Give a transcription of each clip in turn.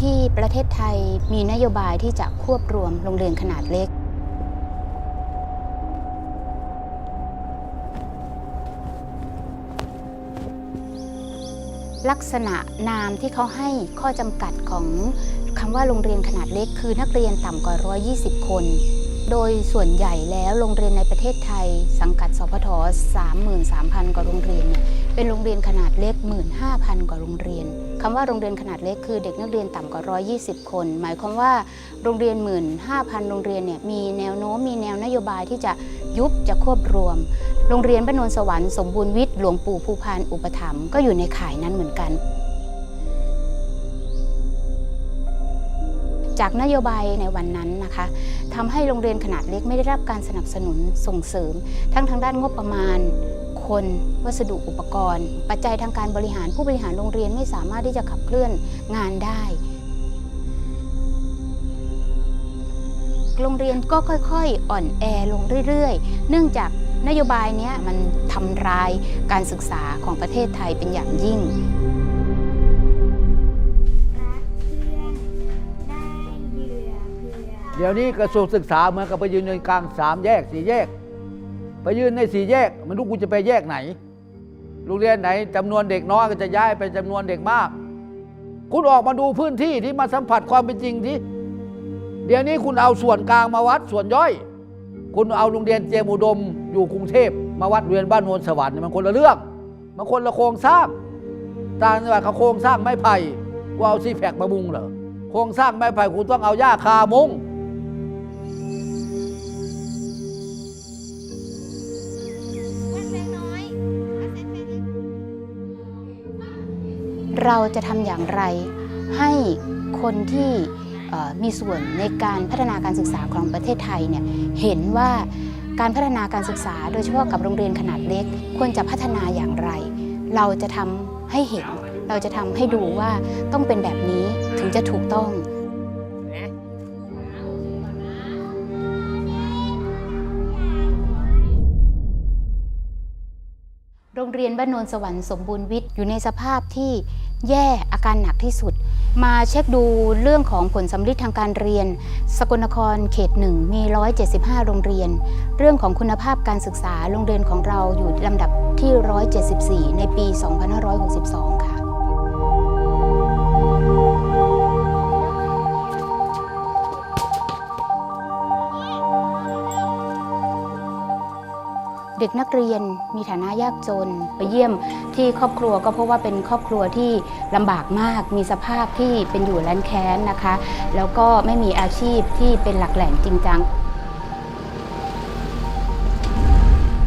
ที่ประเทศไทยมีนโยบายที่จะควบรวมโรงเรียนขนาดเล็ก ลักษณะนามที่เขาให้ข้อจำกัดของคำว่าโรงเรียนขนาดเล็ก คือนักเรียนต่ำกว่า 120 คน โดยส่วนใหญ่แล้วโรงเรียนในประเทศไทย สังกัดสพท33,000 กว่าโรงเรียนเนี่ยเป็นโรงเรียนขนาดเล็ก 15,000 กว่าโรงเรียน คำว่าโรงเรียนขนาดเล็กคือเด็กนักเรียนต่ำกว่า 120 คน หมายความว่าโรงเรียน 15,000 โรงเรียนเนี่ยมีแนวโน้มมีแนวนโยบายที่จะยุบจะควบรวม โรงเรียนบ้านโนนสวรรค์สมบูรณ์วิทย์หลวงปู่ภูพานอุปถัมภ์ก็อยู่ในข่ายนั้นเหมือนกันจากนโยบายในวันนั้นนะคะทำให้โรงเรียนขนาดเล็กไม่ได้รับการสนับสนุนส่งเสริม ทั้งทางด้านงบประมาณ คน วัสดุอุปกรณ์ ปัจจัยทางการบริหารผู้บริหารโรงเรียนไม่สามารถที่จะขับเคลื่อนงานได้ โรงเรียนก็ค่อยๆ อ่อนแอลงเรื่อยๆ เนื่องจากนโยบายเนี้ยมันทำร้ายการศึกษาของประเทศไทยเป็นอย่างยิ่งเดี๋ยวนี้กระทรวงศึกษาเหมือนกับไปยืนในกลางสามแยกสี่แยก ไปยืนในสี่แยกไม่รู้กูจะไปแยกไหนโรงเรียนไหนจำนวนเด็กน้อยก็จะย้ายไปจำนวนเด็กมาก คุณออกมาดูพื้นที่ที่มาสัมผัสความเป็นจริงที่เดี๋ยวนี้คุณเอาส่วนกลางมาวัดส่วนย่อย คุณเอาโรงเรียนเตรียมอุดม อยู่กรุงเทพมาวัดเรียนบ้านโนนสวรรค์เนี่ยมันคนละเรื่องมันคนละโครงสร้างต่างจังหวัดเขาโครงสร้างไม้ไผ่กูเอาซีแพคมามุงเหรอโครงสร้างไม้ไผ่คุณต้องเอาหญ้าคามุง เราจะทำอย่างไรให้คนที่มีส่วนในการพัฒนาการศึกษาของประเทศไทยเนี่ยเห็นว่าการพัฒนาการศึกษาโดยเฉพาะกับโรงเรียนขนาดเล็ก ควรจะพัฒนาอย่างไร เราจะทำให้เห็น เราจะทำให้ดูว่าต้องเป็นแบบนี้ถึงจะถูกต้องโรงเรียนบ้านโนนสวรรค์สมบูรณ์วิทย์อยู่ในสภาพที่ แย่อาการหนักที่สุด มาเช็คดูเรื่องของผลสำลิดทางการเรียน สกลนครเขตหนึ่งมี 175 โรงเรียน เรื่องของคุณภาพการศึกษาโรงเรียนของเราอยู่ลำดับที่ 174 ในปี 2562 ค่ะ เด็กนักเรียนมีฐานะยากจน ไปเยี่ยมที่ครอบครัวก็เพราะว่าเป็นครอบครัวที่ลำบากมาก มีสภาพที่เป็นอยู่แล้นแค้นนะคะ แล้วก็ไม่มีอาชีพที่เป็นหลักแหล่งจริงจัง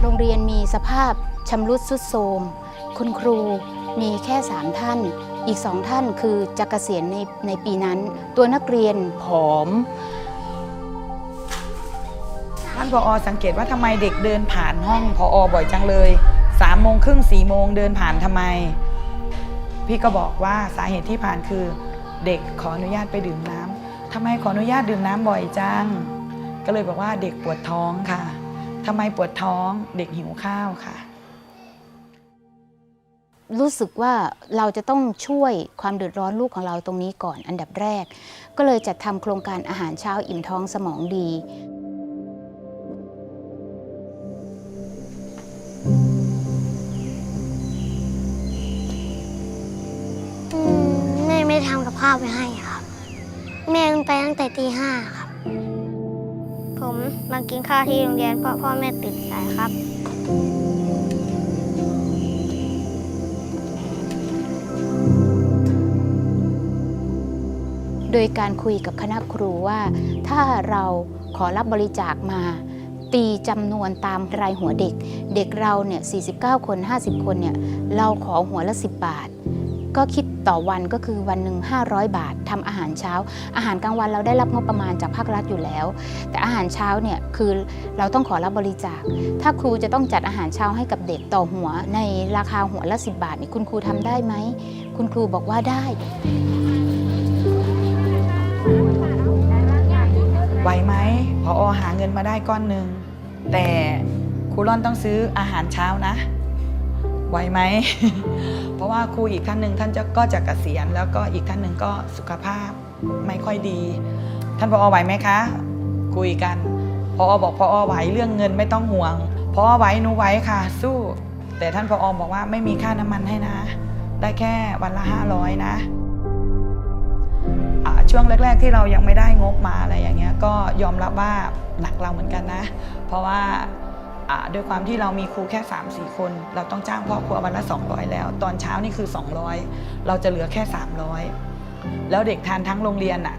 โรงเรียนมีสภาพชำรุดทรุดโทรมคุณครูมีแค่ 3 ท่าน อีกสองท่านคือจะเกษียณในในปีนั้น ตัวนักเรียนผอมานผอสังเกตว่าทำไมเด็กเดินผ่านห้องผอบ่อยจังเลยสามโมงครึ่งสี่โมงเดินผ่านทำไม พี่ก็บอกว่าสาเหตุที่ผ่านคือเด็กขออนุญาตไปดื่มน้ำทำไมขออนุญาตดื่มน้ำบ่อยจัง ก็เลยบอกว่าเด็กปวดท้องค่ะทำไมปวดท้องเด็กหิวข้าวค่ะ รู้สึกว่าเราจะต้องช่วยความเดือดร้อนลูกของเราตรงนี้ก่อนอันดับแรก ก็เลยจัดทำโครงการอาหารเช้าอิ่มท้องสมองดี ข้าวไปให้ครับ แม่ไปตั้งแต่ตีห้าครับ ผมมากินข้าวที่โรงเรียนเพราะพ่อแม่ตื่นสายครับ โดยการคุยกับคณะครูว่า ถ้าเราขอรับบริจาคมาตีจำนวนตามรายหัวเด็ก เด็กเราเนี่ย 49 คน 50 คนเนี่ย เราขอหัวละ 10 บาท ก็คิด ต่อวันก็คือวันหนึ่ง500 บาททำอาหารเช้า อาหารกลางวันเราได้รับงบประมาณจากภาครัฐอยู่แล้ว แต่อาหารเช้าเนี่ยคือเราต้องขอรับบริจาค ถ้าครูจะต้องจัดอาหารเช้าให้กับเด็กต่อหัว ในราคาหัวละ 10 บาทนี่คุณครูทำได้ไหมคุณครูบอกว่าได้ไหวไหมพออหาเงินมาได้ก้อนหนึ่งแต่ครูร่อนต้องซื้ออาหารเช้านะ ไหวไหม เพราะว่าครูอีกท่านหนึ่งท่านจะก็จะเกษียณแล้วก็อีกท่านหนึ่งก็สุขภาพไม่ค่อยดี ท่านพอไหวไหมคะ คุยกันพอบอกพอไหวเรื่องเงินไม่ต้องห่วงพอไหวหนูไหวค่ะ สู้ แต่ท่านพอบอกว่าไม่มีค่าน้ำมันให้นะ ได้แค่วันละห้าร้อยนะช่วงแรก ๆ ที่เรายังไม่ได้งบมาอะไรอย่างเงี้ยก็ยอมรับว่าหนักเราเหมือนกันนะ เพราะว่า ด้วยความที่เรามีครูแค่ 3 4 คน เราต้องจ้างพ่อครัววันละ 200 แล้ว ตอนเช้านี่คือ 200 เราจะเหลือแค่ 300 แล้วเด็กทานทั้งโรงเรียนอะ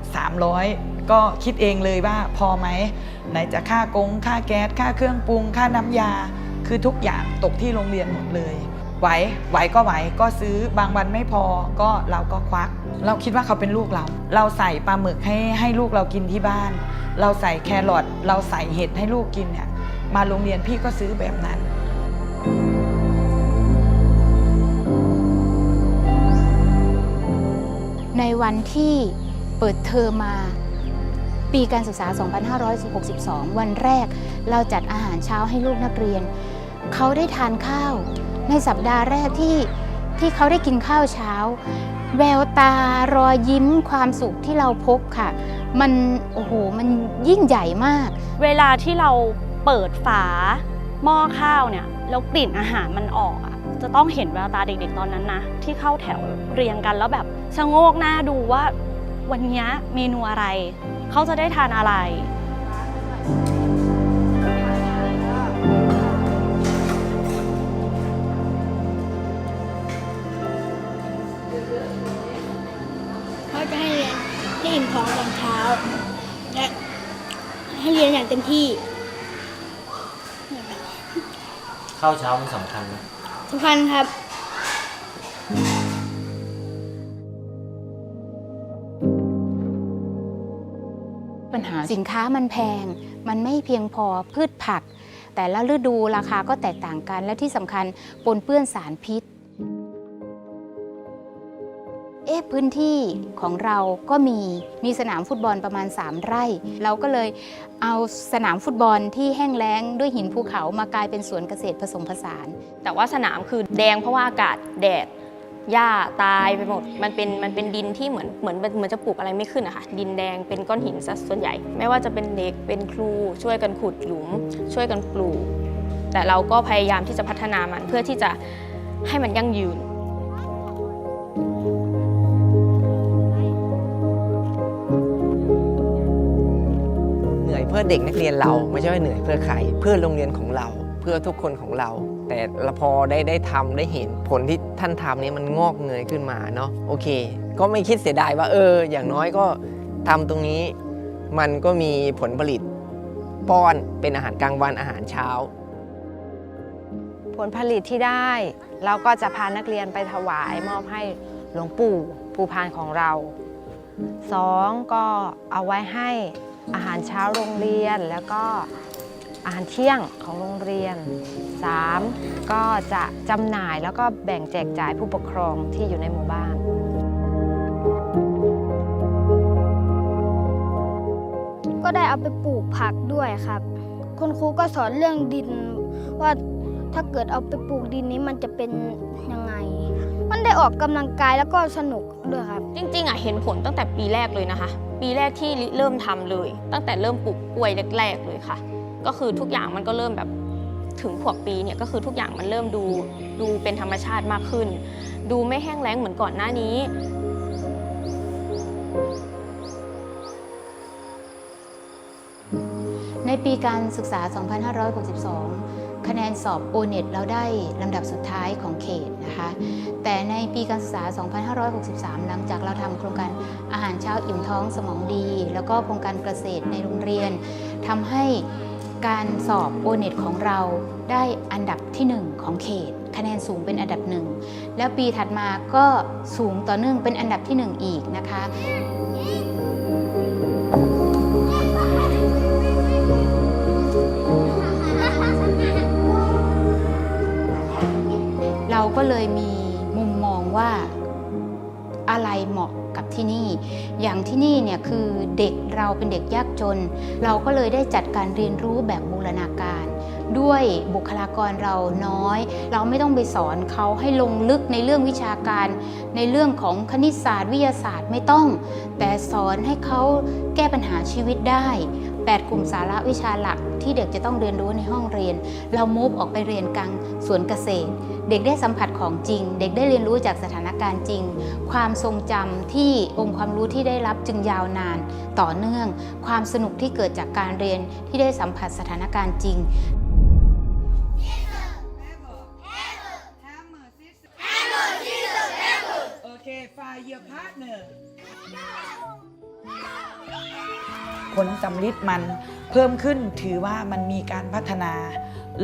300 ก็คิดเองเลยว่าพอไหมไหนจะค่ากงค่าแก๊สค่าเครื่องปรุง ค่าน้ำยา คือทุกอย่างตกที่โรงเรียนหมดเลยไหวไหวก็ไหวก็ซื้อบางวันไม่พอก็เราก็ควัก เราคิดว่าเขาเป็นลูกเรา เราใส่ปลาหมึกให้ให้ลูกเรากินที่บ้าน เราใส่แครอทเราใส่เห็ดให้ลูกกินเนี่ย มาโรงเรียนพี่ก็ซื้อแบบนั้น ในวันที่เปิดเทอมมา ปีการศึกษา 2562 วันแรกเราจัดอาหารเช้าให้ลูกนักเรียน เขาได้ทานข้าว ในสัปดาห์แรกที่ที่เขาได้กินข้าวเช้า แววตารอยยิ้มความสุขที่เราพบค่ะ มันโอ้โหมันยิ่งใหญ่มาก เวลาที่เรา เปิดฝาหม้อข้าวเนี่ยแล้วกลิ่นอาหารมันออกอะจะต้องเห็นแววตาเด็กๆตอนนั้นนะที่เข้าแถวเรียงกันแล้วแบบชะโงกหน้าดูว่า วันนี้เมนูอะไร เขาจะได้ทานอะไรเขาจะให้เรียนให้อิ่มท้องตอนเช้าและให้เรียนอย่างเต็มที่ ข้าวเช้ามันสำคัญนะสำคัญครับ ปัญหาสินค้ามันแพง มันไม่เพียงพอพืชผัก แต่ละฤดูราคาก็แตกต่างกันและที่สำคัญปนเปื้อนสารพิษ เอ๊ะพื้นที่ของเราก็มีมีสนามฟุตบอลประมาณ 3 ไร่ เราก็เลยเอาสนามฟุตบอลที่แห้งแล้งด้วยหินภูเขามากลายเป็นสวนเกษตรผสมผสาน แต่ว่าสนามคือแดงเพราะว่าอากาศแดดหญ้าตายไปหมด มันเป็นมันเป็นดินที่เหมือนเหมือนเหมือนจะปลูกอะไรไม่ขึ้นอะค่ะ ดินแดงเป็นก้อนหินซะส่วนใหญ่ ไม่ว่าจะเป็นเด็กเป็นครูช่วยกันขุดหลุม ช่วยกันปลูก แต่เราก็พยายามที่จะพัฒนามันเพื่อที่จะให้มันยั่งยืนเห พื่อเด็กนักเรียนเราไม่ใช่ว่าเหนื่อยเพื่อใคร เพื่อโรงเรียนของเรา เพื่อทุกคนของเรา แต่เราพอได้ได้ทำได้เห็นผลที่ท่านทำนี้มันงอกเงยขึ้นมาเนาะโอเค ก็ไม่คิดเสียดายว่าเออ อย่างน้อยก็ทำตรงนี้ มันก็มีผลผลิต ป้อนเป็นอาหารกลางวันอาหารเช้า ผลผลิตที่ได้ เราก็จะพานักเรียนไปถวายมอบให้หลวงปู่ภูพานของเราสองก็เอาไว้ให้ อาหารเช้าโรงเรียน แล้วก็อาหารเที่ยงของโรงเรียนสามก็จะจำหน่ายแล้วก็แบ่งแจกจ่ายผู้ปกครองที่อยู่ในหมู่บ้าน ก็ได้เอาไปปลูกผักด้วยครับ คุณครูก็สอนเรื่องดินว่าถ้าเกิดเอาไปปลูกดินนี้มันจะเป็นยังไง มันได้ออกกำลังกายแล้วก็สนุกด้วยครับ จริงๆอะเห็นผลตั้งแต่ปีแรกเลยนะคะ ปีแรกที่ริเริ่มทำเลย ตั้งแต่เริ่มปลูกกล้วยแรกๆเลยค่ะ ก็คือทุกอย่างมันก็เริ่มแบบถึงขวบปีเนี่ยก็คือทุกอย่างมันเริ่มดูดูเป็นธรรมชาติมากขึ้น ดูไม่แห้งแล้งเหมือนก่อนหน้านี้ในปีการศึกษา 2562 คะแนนสอบ o n e t เราได้ลำดับสุดท้ายของเขตนะคะ แต่ในปีการศึกษา 2563 หลังจากเราทำโครงการอาหารเช้าอิ่มท้องสมองดี แล้วก็โครงการเกษตรในโรงเรียนทำให้การสอบ o n e t ของเราได้อันดับที่ 1 ของเขต คะแนนสูงเป็นอันดับหนึ่งแล้วปีถัดมาก็สูงต่อเนื่องเป็นอันดับที่ 1 อีกนะคะ เลยมีมุมมองว่าอะไรเหมาะกับที่นี่ อย่างที่นี่เนี่ยคือเด็กเราเป็นเด็กยากจน เราก็เลยได้จัดการเรียนรู้แบบบูรณาการ ด้วยบุคลากรเราน้อย เราไม่ต้องไปสอนเขาให้ลงลึกในเรื่องวิชาการ ในเรื่องของคณิตศาสตร์วิทยาศาสตร์ไม่ต้อง แต่สอนให้เขาแก้ปัญหาชีวิตได้ 8 กลุ่มสาระวิชาหลักที่เด็กจะต้องเรียนรู้ในห้องเรียน เรามูฟออกไปเรียนกลางสวนเกษตร เด็กได้สัมผัสของจริง เด็กได้เรียนรู้จากสถานการณ์จริง ความทรงจำที่องค์ความรู้ที่ได้รับจึงยาวนานต่อเนื่อง ความสนุกที่เกิดจากการเรียนที่ได้สัมผัสสถานการณ์จริงโอเค find your partner ผลสำลิดมันเพิ่มขึ้นถือว่ามันมีการพัฒนา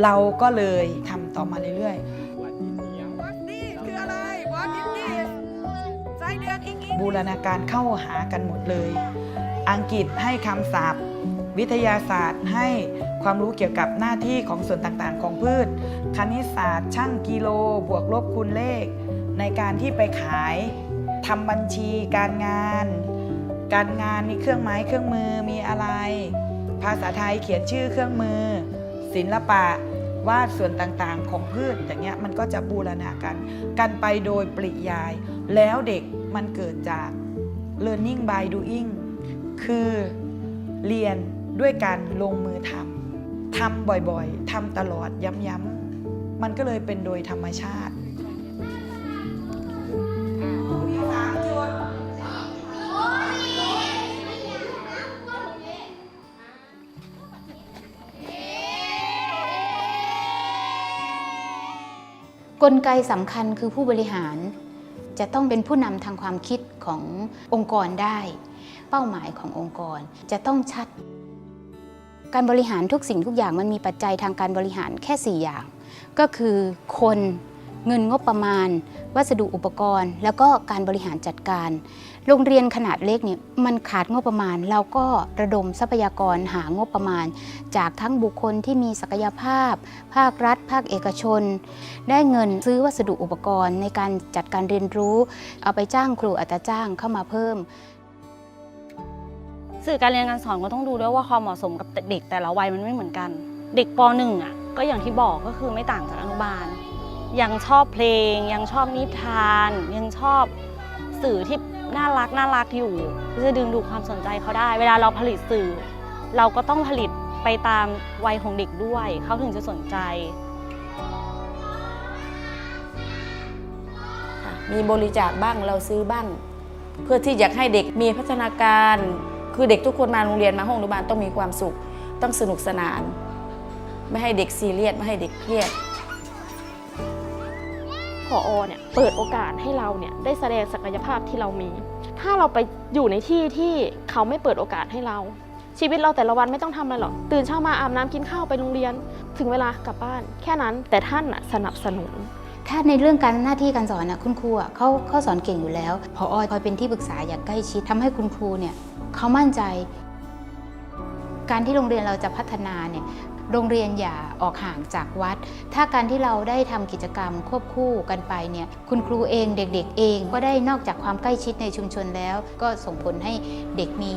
เราก็เลยทำต่อมาเรื่อยๆ บูรณาการเข้าหากันหมดเลย อังกฤษให้คำศัพท์ วิทยาศาสตร์ให้ความรู้เกี่ยวกับหน้าที่ของส่วนต่างๆ ของพืช คณิตศาสตร์ ช่างกิโล บวกลบคูณเลข ในการที่ไปขายทำบัญชีการงาน การงานมีเครื่องไม้เครื่องมือมีอะไร ภาษาไทยเขียนชื่อเครื่องมือ ศิลปะวาดส่วนต่างๆ ของพืชอย่างเงี้ยมันก็จะบูรณากันกันไปโดยปริยายแล้วเด็ก มันเกิดจาก learning by doing คือเรียนด้วยการลงมือทำทำบ่อยๆทำตลอดย้ำๆมันก็เลยเป็นโดยธรรมชาติกลไกสำคัญคือผู้บริหาร จะต้องเป็นผู้นำทางความคิดขององค์กรได้ เป้าหมายขององค์กรจะต้องชัด การบริหารทุกสิ่งทุกอย่างมันมีปัจจัยทางการบริหารแค่ 4 อย่าง ก็คือคน เงินงบประมาณ วัสดุอุปกรณ์ แล้วก็การบริหารจัดการ โรงเรียนขนาดเล็กเนี่ยมันขาดงบประมาณ เราก็ระดมทรัพยากรหางบประมาณ จากทั้งบุคคลที่มีศักยภาพ ภาครัฐ ภาคเอกชน ได้เงินซื้อวัสดุอุปกรณ์ ในการจัดการเรียนรู้ เอาไปจ้างครูอัตราจ้างเข้ามาเพิ่มสื่อการเรียนการสอนก็ต้องดูด้วยว่าความเหมาะสมกับเด็กแต่ละวัยมันไม่เหมือนกัน เด็กป .1 อะก็อย่างที่บอกก็คือไม่ต่างจากอนุบาล ยังชอบเพลง ยังชอบนิทาน ยังชอบสื่อที่น่ารักน่ารักอยู่จะดึงดูดความสนใจเขาได้ เวลาเราผลิตสื่อ เราก็ต้องผลิตไปตามวัยของเด็กด้วย เขาถึงจะสนใจ มีบริจาคบ้างเราซื้อบ้าง เพื่อที่อยากให้เด็กมีพัฒนาการ คือเด็กทุกคนมาโรงเรียนมาห้องอนุบาลต้องมีความสุข ต้องสนุกสนาน ไม่ให้เด็กซีเรียสไม่ให้เด็กเครียด ผอเนี่ยเปิดโอกาสให้เราเนี่ยได้แสดงศักยภาพที่เรามี ถ้าเราไปอยู่ในที่ที่เขาไม่เปิดโอกาสให้เรา ชีวิตเราแต่ละวันไม่ต้องทำอะไรหรอกตื่นเช้ามาอาบน้ำกินข้าวไปโรงเรียน ถึงเวลากลับบ้าน แค่นั้นแต่ท่านสนับสนุนถ้าในเรื่องการหน้าที่การสอนนะคุณครูอะเขาเขาสอนเก่งอยู่แล้วพอคอยเป็นที่ปรึกษาอย่างใกล้ชิดทำให้คุณครูเนี่ยเขามั่นใจ การที่โรงเรียนเราจะพัฒนาเนี่ย โรงเรียนอย่าออกห่างจากวัด ถ้าการที่เราได้ทำกิจกรรมควบคู่กันไปเนี่ยคุณครูเองเด็กๆ เองก็ได้นอกจากความใกล้ชิดในชุมชนแล้ว ก็ส่งผลให้เด็กมี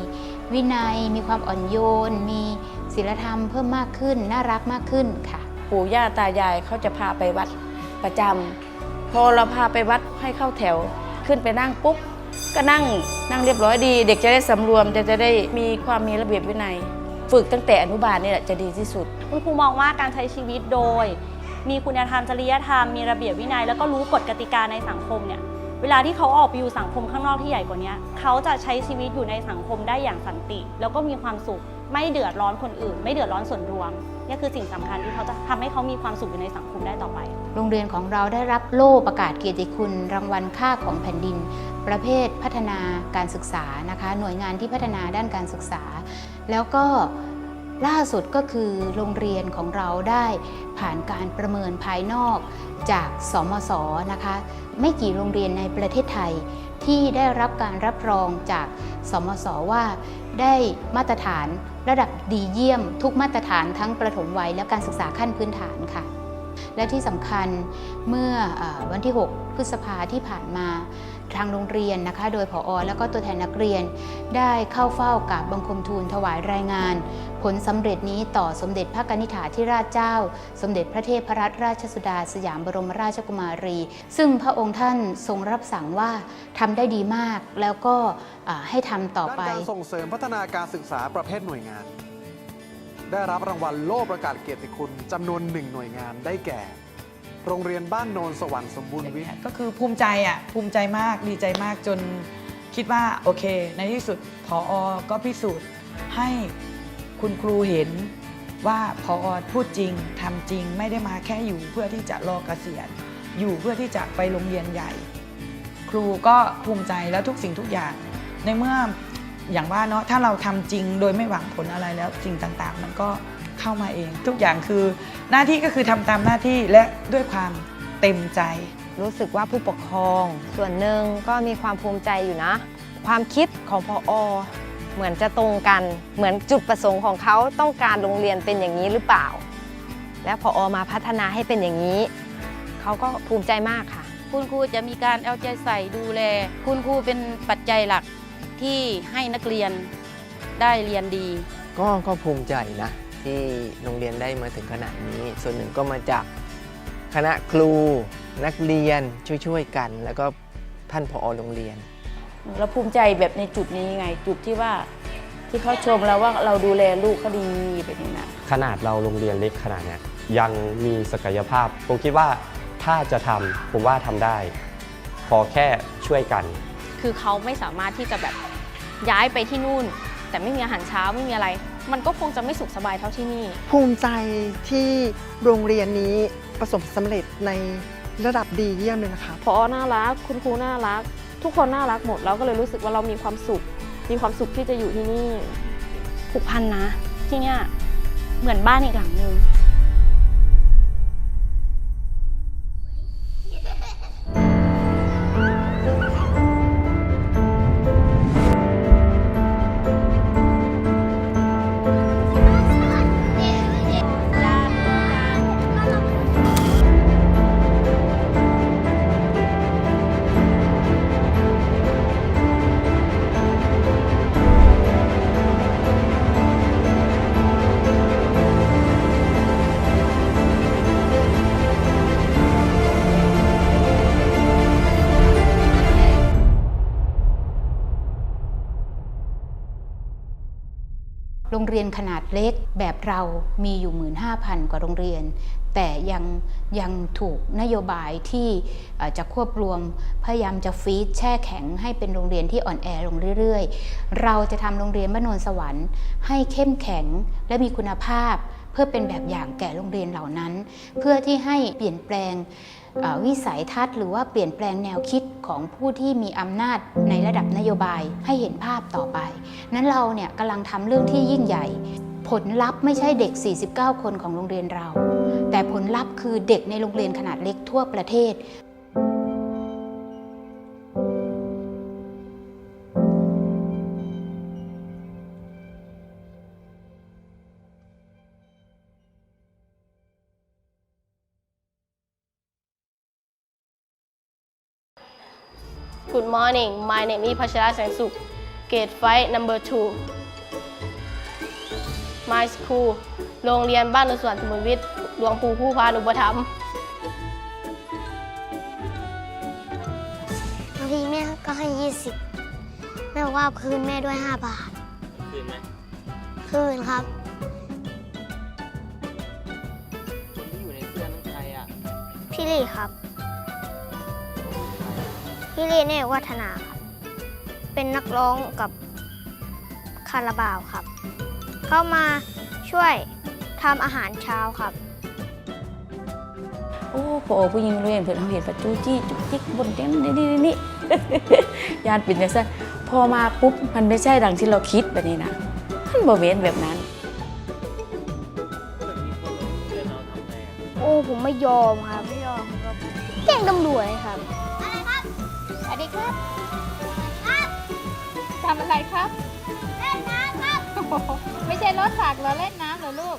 วินัย มีความอ่อนโยน มีศีลธรรมเพิ่มมากขึ้น น่ารักมากขึ้นค่ะ ปู่ย่าตายายเขาจะพาไปวัดประจำพอเราพาไปวัดให้เข้าแถว ขึ้นไปนั่งปุ๊บก็นั่งนั่งเรียบร้อยดี เด็กจะได้สำรวมจะจะได้มีความมีระเบียบวินัย ฝึกตั้งแต่อนุบาลนี่แหละจะดีที่สุด คุณครูมองว่าการใช้ชีวิตโดย มีคุณธรรมจริยธรรมมีระเบียบวินัย แล้วก็รู้กฎกติกาในสังคมเนี่ยเวลาที่เขาออกไปอยู่สังคมข้างนอกที่ใหญ่กว่านี้เขาจะใช้ชีวิตอยู่ในสังคมได้อย่างสันติ แล้วก็มีความสุขไม่เดือดร้อนคนอื่น ไม่เดือดร้อนส่วนรวมนี่คือสิ่งสำคัญที่เขาจะทำให้เขามีความสุขอยู่ในสังคมได้ต่อไป โรงเรียนของเราได้รับโล่ประกาศเกียรติคุณ รางวัลค่าของแผ่นดิน ประเภทพัฒนาการศึกษานะคะ หน่วยงานที่พัฒนาด้านการศึกษา แล้วก็ล่าสุดก็คือโรงเรียนของเราได้ผ่านการประเมินภายนอกจากสมศนะคะ ไม่กี่โรงเรียนในประเทศไทย ที่ได้รับการรับรองจากสมศว่า ได้มาตรฐานระดับดีเยี่ยม ทุกมาตรฐานทั้งประถมวัยและการศึกษาขั้นพื้นฐานค่ะ และที่สำคัญเมื่ออวันที่ 6 พฤษภาที่ผ่านมา ทางโรงเรียนนะคะ โดยผอแล้วก็ตัวแทนนักเรียน ได้เข้าเฝ้ากับบังคมทูลถวายรายงาน ผลสำเร็จนี้ต่อสมเด็จพระกนิษฐาธิราชเจ้า สมเด็จพระเทพรัตนราชสุดาสยามบรมราชกุมารี ซึ่งพระองค์ท่านทรงรับสั่งว่าทำได้ดีมากแล้วก็ให้ทำต่อไปการส่งเสริมพัฒนาการศึกษาประเภทหน่วยงาน ได้รับรางวัลโล่ประกาศเกียรติคุณจำนวนหนึ่งหน่วยงานได้แก่ โรงเรียนบ้านโนนสวรรค์สมบูรณ์วิทย์ ก็คือภูมิใจอะภูมิใจมากดีใจมากจนคิดว่าโอเค ในที่สุดพออก็พิสูจน์ให้คุณครูเห็นว่าพออพูดจริงทำจริงไม่ได้มาแค่อยู่เพื่อที่จะรอเกษียณอยู่เพื่อที่จะไปโรงเรียนใหญ่ ครูก็ภูมิใจแล้วทุกสิ่งทุกอย่าง ในเมื่ออย่างว่าเนาะถ้าเราทำจริงโดยไม่หวังผลอะไรแล้วสิ่งต่างๆ มันก็ เข้ามาเอง ทุกอย่างคือหน้าที่ก็คือทำตามหน้าที่และด้วยความเต็มใจ รู้สึกว่าผู้ปกครอง ส่วนหนึ่งก็มีความภูมิใจอยู่นะ ความคิดของพออเหมือนจะตรงกัน เหมือนจุดประสงค์ของเขาต้องการโรงเรียนเป็นอย่างนี้หรือเปล่า และพออมาพัฒนาให้เป็นอย่างนี้ เขาก็ภูมิใจมากค่ะ คุณครูจะมีการเอาใจใส่ดูแล คุณครูเป็นปัจจัยหลักที่ให้นักเรียนได้เรียนดี ก็ก็ภูมิใจนะ ที่โรงเรียนได้มาถึงขนาดนี้ ส่วนหนึ่งก็มาจากคณะครูนักเรียนช่วยๆกัน แล้วก็ท่านผอโรงเรียน เราภูมิใจแบบในจุดนี้ไงจุดที่ว่าที่เขาชมเราว่าเราดูแลลูกเขาดีแบบนี้นะขนาดเราโรงเรียนเล็กขนาดเนี้ยยังมีศักยภาพ ผมคิดว่าถ้าจะทำผมว่าทำได้ ขอแค่ช่วยกัน คือเขาไม่สามารถที่จะแบบย้ายไปที่นู่น แต่ไม่มีอาหารเช้าไม่มีอะไร มันก็คงจะไม่สุขสบายเท่าที่นี่ ภูมิใจที่โรงเรียนนี้ประสบสำเร็จในระดับดีเยี่ยมเลยนะคะ พอน่ารัก คุณครูน่ารัก ทุกคนน่ารักหมดเราก็เลยรู้สึกว่าเรามีความสุข มีความสุขที่จะอยู่ที่นี่ ผูกพันนะ ที่เนี่ยเหมือนบ้านอีกหลังหนึ่ง เรียนขนาดเล็กแบบเรามีอยู่ 15,000 กว่าโรงเรียน แต่ยังยังถูกนโยบายที่จะควบรวมพยายามจะฟีดแช่แข็งให้เป็นโรงเรียนที่อ่อนแอลงเรื่อยๆ เราจะทำโรงเรียนบ้านโนนสวรรค์ให้เข้มแข็งและมีคุณภาพ เพื่อเป็นแบบอย่างแก่โรงเรียนเหล่านั้น เพื่อที่ให้เปลี่ยนแปลง วิสัยทัศน์หรือว่าเปลี่ยนแปลงแนวคิดของผู้ที่มีอำนาจในระดับนโยบายให้เห็นภาพต่อไป นั้นเราเนี่ยกำลังทำเรื่องที่ยิ่งใหญ่ ผลลัพธ์ไม่ใช่เด็ก 49 คนของโรงเรียนเรา แต่ผลลัพธ์คือเด็กในโรงเรียนขนาดเล็กทั่วประเทศ Good morning my name is พัชราแสงสุข Grade 5 number 2 My school โรงเรียนบ้านอุสวนสมุนวิทย์หลวงปู่ผู้พานุปถัมภ์บางทีแม่ก็ให้ยี่สิบแม่บอกว่าคืนแม่ด้วย 5 บาท คืนไหมคืนครับ คนที่อยู่ในเสื้อนั้นใครอะ พี่ลี่ครับ พี่ลี่เนี่ยวัฒนาครับเป็นนักร้องกับคาราบาวครับ เข้ามาช่วยทำอาหารเช้าครับ โอ้พอผู้หญิงเรียนเพื่อนเขาเห็นประจูจี้จุกจิกบนเต้นนี่นี่นี่ยานเป็นอย่างนั้นพอมาปุ๊บมันไม่ใช่ดังที่เราคิดแบบนี้นะมันบ่เว้นแบบนั้น โอ้ผมไม่ยอมครับไม่ยอมครับแจ้งตำรวจครับสวัสดี ครับทำอะไรครับ เล่นน้ำครับ ไม่ใช่รถถักเหรอเล่นน้ำเหรอลูก